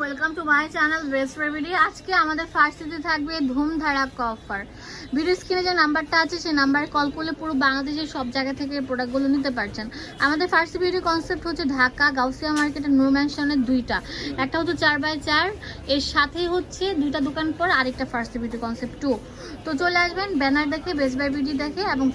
Welcome to channel best আজকে আমাদের থাকবে অফার ভিডিও যে নাম্বারটা আছে, সেই নাম্বারে কল করলে পুরো সব জায়গা থেকে প্রোডাক্টগুলো নিতে পারছেন। আমাদের কনসেপ্ট হচ্ছে ঢাকা ম্যানশনের দুইটা। একটা হচ্ছে চার বাই চার, এর সাথেই হচ্ছে দুইটা দোকান পর আরেকটা কনসেপ্ট টু তো চলে আসবেন ব্যানার দেখে দেখে এবং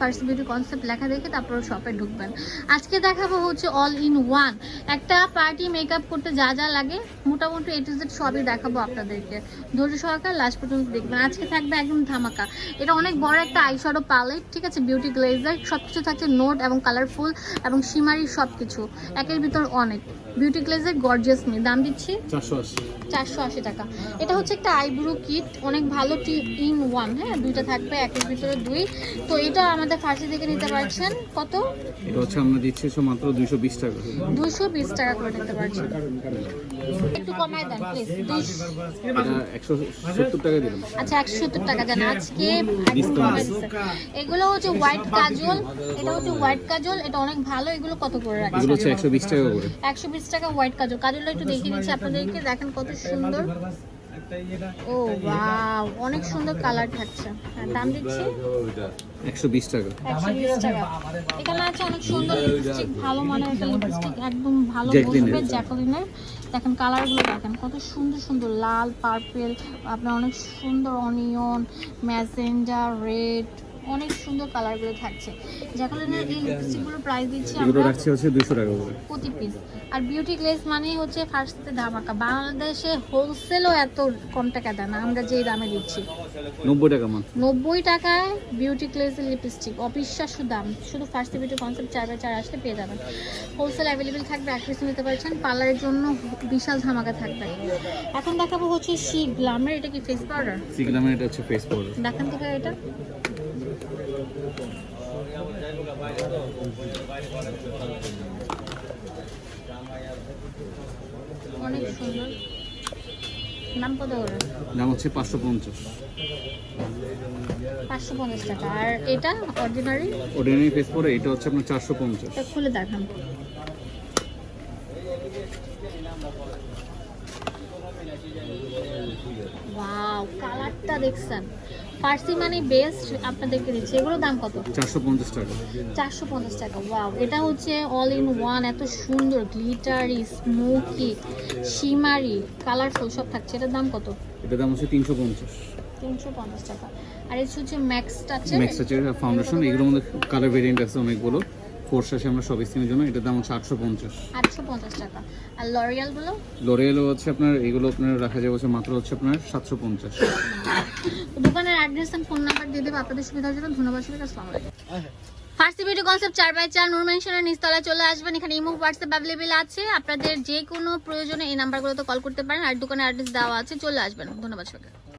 কনসেপ্ট লেখা দেখে তারপর শপে ঢুকবেন। আজকে দেখাবো হচ্ছে অল ইন ওয়ান একটা পার্টি মেকআপ করতে যা যা লাগে মোটামুটি এ টু জেড সবই দেখাবো আপনাদেরকে। ধৈর্য সহকারে লাস্ট পর্যন্ত দেখবেন। আজকে থাকবে একদম ধামাকা। এটা অনেক বড় একটা আইশ্যাডো প্যালেট ঠিক আছে? বিউটি গ্লেজার সব কিছু থাকছে নোট এবং কালারফুল এবং সিমারি সব কিছু একের ভিতর অনেক। বিউটি গ্লেজার গর্জিয়াস মি দাম দিচ্ছি? চারশো আশি। টাকা। এটা হচ্ছে একটা আইব্রো কিট অনেক ভালো টি ইন ওয়ান হ্যাঁ? দুইটা থাকবে একের ভিতরে দুই। তো এটা আমাদের ফার্সি থেকে নিতে পারছেন। কত? এটা হচ্ছে আমরা দিচ্ছি মাত্র দুইশো বিশ টাকা। দুইশো বিশ টাকা করে নিতে পারছেন। একটু কমায় দেন প্লিজ টাকা দিলাম। আচ্ছা টাকা আজকে। এগুলো হচ্ছে হোয়াইট কাজল এটা হচ্ছে হোয়াইট কাজল এটা অনেক ভালো। এগুলো কত করে এগুলো রাখছে হচ্ছে একশো বিশ টাকা করে। একশো বিশ টাকা হোয়াইট কাজল। কাজলটা একটু দেখে নিচ্ছি আপনাদেরকে। দেখেন কত সুন্দর। ও অনেক সুন্দর কালার থাকছে। আর দাম দিচ্ছি? টাকা। একশো বিশ টাকা। এখানে আছে অনেক সুন্দর লিপস্টিক ভালো মানের একটা লিপস্টিক একদম ভালো। বসবে জ্যাকলিনের। দেখেন কালারগুলো দেখেন কত সুন্দর সুন্দর লাল পার্পেল আপনার অনেক সুন্দর অনিয়ন ম্যাজেন্ডা রেড অনেক সুন্দর কালারগুলো থাকছে। জ্যাকলিনের এই লিপস্টিকগুলোর প্রাইস দিচ্ছি আমরা রাখছি হচ্ছে দুইশো টাকা করে। প্রতি পিস আর বিউটি গ্লেজ মানে হচ্ছে ফার্স্টে ধামাকা। বাংলাদেশে হোলসেলও এত কম টাকা না আমরা যেই দামে দিচ্ছি। নব্বই টাকা মান নব্বই টাকায় বিউটি গ্লেজের লিপস্টিক অবিশ্বাস্য দাম। শুধু ফার্স্ট বিউটি কনসেপ্ট চার বাই চার আসতে পেয়ে যাবেন। হোলসেল অ্যাভেলেবেল থাকবে এক পিস নিতে পারছেন। পার্লারের জন্য বিশাল ধামাকা থাকবে। এখন দেখাবো হচ্ছে শি গ্লামের এটা কি ফেস পাউডার সিগলামের এটা হচ্ছে ফেস পাউডার দেখান থেকে এটা। অনেক সুন্দর। নাম কত করে? দাম হচ্ছে পাঁচশো পঞ্চাশ। পাঁচশো পঞ্চাশ টাকা। আর এটা অর্ডিনারি এটা হচ্ছে আপনার চারশো পঞ্চাশ। খুলে দেখান। ওয়াও কালারটা দেখছেন। ফার্সি মানে বেস্ট আপনাদেরকে দিচ্ছি। এগুলোর দাম কত? চারশো পঞ্চাশ টাকা। চারশো পঞ্চাশ টাকা ওয়াও এটা হচ্ছে অল ইন ওয়ান এত সুন্দর গ্লিটারি স্মোকি শিমারি কালারফুল সব থাকছে। এটার দাম কত? এটার দাম হচ্ছে তিনশো পঞ্চাশ। তিনশো পঞ্চাশ টাকা। আর এটা হচ্ছে ম্যাক্স টাচের ম্যাক্স টাচের ফাউন্ডেশন এগুলোর মধ্যে কালার ভেরিয়েন্ট আছে অনেকগুলো। ফোর আসে আমরা সব স্কিনের জন্য এটার দাম হচ্ছে আটশো পঞ্চাশ। আটশো পঞ্চাশ টাকা। আর লরিয়ালগুলো লোরিয়েলও হচ্ছে আপনার এগুলো আপনার রাখা যাবে হচ্ছে মাত্র হচ্ছে আপনার সাতশো পঞ্চাশ। দোকানের অ্যাড্রেস এন্ড ফোন নাম্বার দিয়ে দেবো আপনাদের সুবিধার জন্য ধন্যবাদ সবাইকে আসসালামু আলাইকুম। ফার্সি বিউটি কনসেপ্ট চার বাই চার নূর মেনশনের নিচতলায় চলে আসবেন এখানে ইমো হোয়াটসঅ্যাপ অ্যাভেলেবেল আছে। আপনাদের যে কোনো প্রয়োজনে এই নাম্বারগুলোতে কল করতে পারেন আর দোকানের অ্যাড্রেস দেওয়া আছে চলে আসবেন। ধন্যবাদ সবাইকে।